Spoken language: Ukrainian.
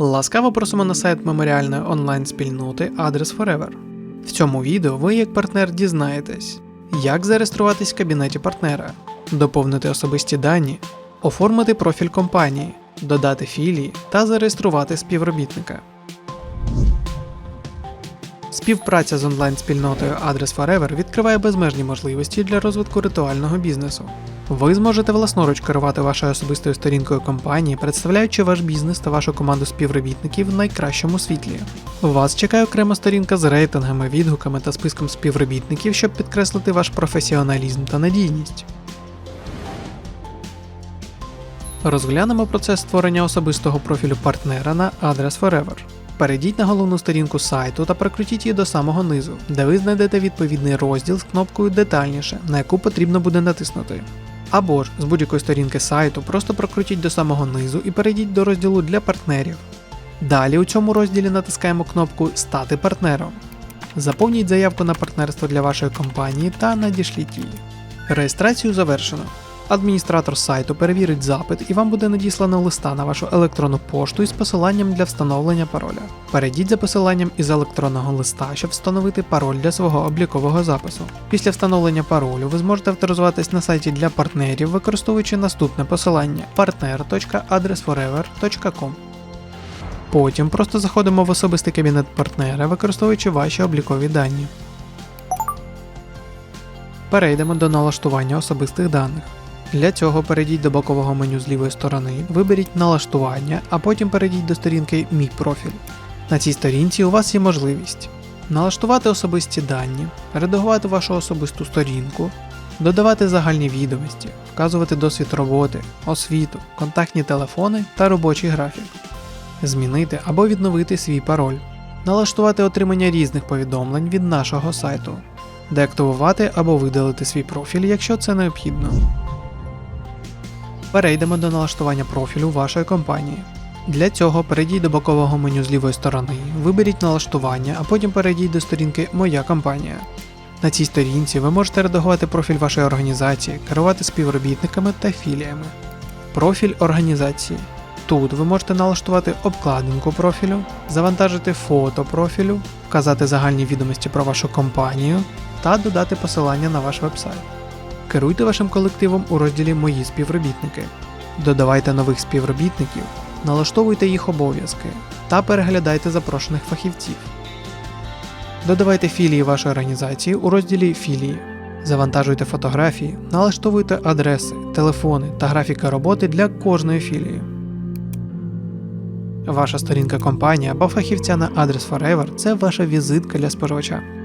Ласкаво просимо на сайт меморіальної онлайн-спільноти Адрес Forever. В цьому відео ви, як партнер, дізнаєтесь, як зареєструватись в кабінеті партнера, доповнити особисті дані, оформити профіль компанії, додати філії та зареєструвати співробітника. Співпраця з онлайн-спільнотою Адрес Forever відкриває безмежні можливості для розвитку ритуального бізнесу. Ви зможете власноруч керувати вашою особистою сторінкою компанії, представляючи ваш бізнес та вашу команду співробітників в найкращому світлі. Вас чекає окрема сторінка з рейтингами, відгуками та списком співробітників, щоб підкреслити ваш професіоналізм та надійність. Розглянемо процес створення особистого профілю партнера на Адрес Forever. Перейдіть на головну сторінку сайту та прокрутіть її до самого низу, де ви знайдете відповідний розділ з кнопкою Детальніше, на яку потрібно буде натиснути. Або ж з будь-якої сторінки сайту просто прокрутіть до самого низу і перейдіть до розділу для партнерів. Далі у цьому розділі натискаємо кнопку Стати партнером. Заповніть заявку на партнерство для вашої компанії та надішліть її. Реєстрацію завершено. Адміністратор сайту перевірить запит і вам буде надіслано листа на вашу електронну пошту із посиланням для встановлення пароля. Перейдіть за посиланням із електронного листа, щоб встановити пароль для свого облікового запису. Після встановлення паролю ви зможете авторизуватись на сайті для партнерів, використовуючи наступне посилання partner.adresforever.com. Потім просто заходимо в особистий кабінет партнера, використовуючи ваші облікові дані. Перейдемо до налаштування особистих даних. Для цього перейдіть до бокового меню з лівої сторони, виберіть налаштування, а потім перейдіть до сторінки Мій профіль. На цій сторінці у вас є можливість налаштувати особисті дані, редагувати вашу особисту сторінку, додавати загальні відомості, вказувати досвід роботи, освіту, контактні телефони та робочий графік, змінити або відновити свій пароль, налаштувати отримання різних повідомлень від нашого сайту, деактивувати або видалити свій профіль, якщо це необхідно. Перейдемо до налаштування профілю вашої компанії. Для цього перейдіть до бокового меню з лівої сторони, виберіть налаштування, а потім перейдіть до сторінки Моя компанія. На цій сторінці ви можете редагувати профіль вашої організації, керувати співробітниками та філіями. Профіль організації. Тут ви можете налаштувати обкладинку профілю, завантажити фото профілю, вказати загальні відомості про вашу компанію та додати посилання на ваш вебсайт. Керуйте вашим колективом у розділі Мої співробітники. Додавайте нових співробітників, налаштовуйте їх обов'язки та переглядайте запрошених фахівців. Додавайте філії вашої організації у розділі Філії. Завантажуйте фотографії, налаштовуйте адреси, телефони та графіки роботи для кожної філії. Ваша сторінка компанії або фахівця на адрес Forever – це ваша візитка для споживача.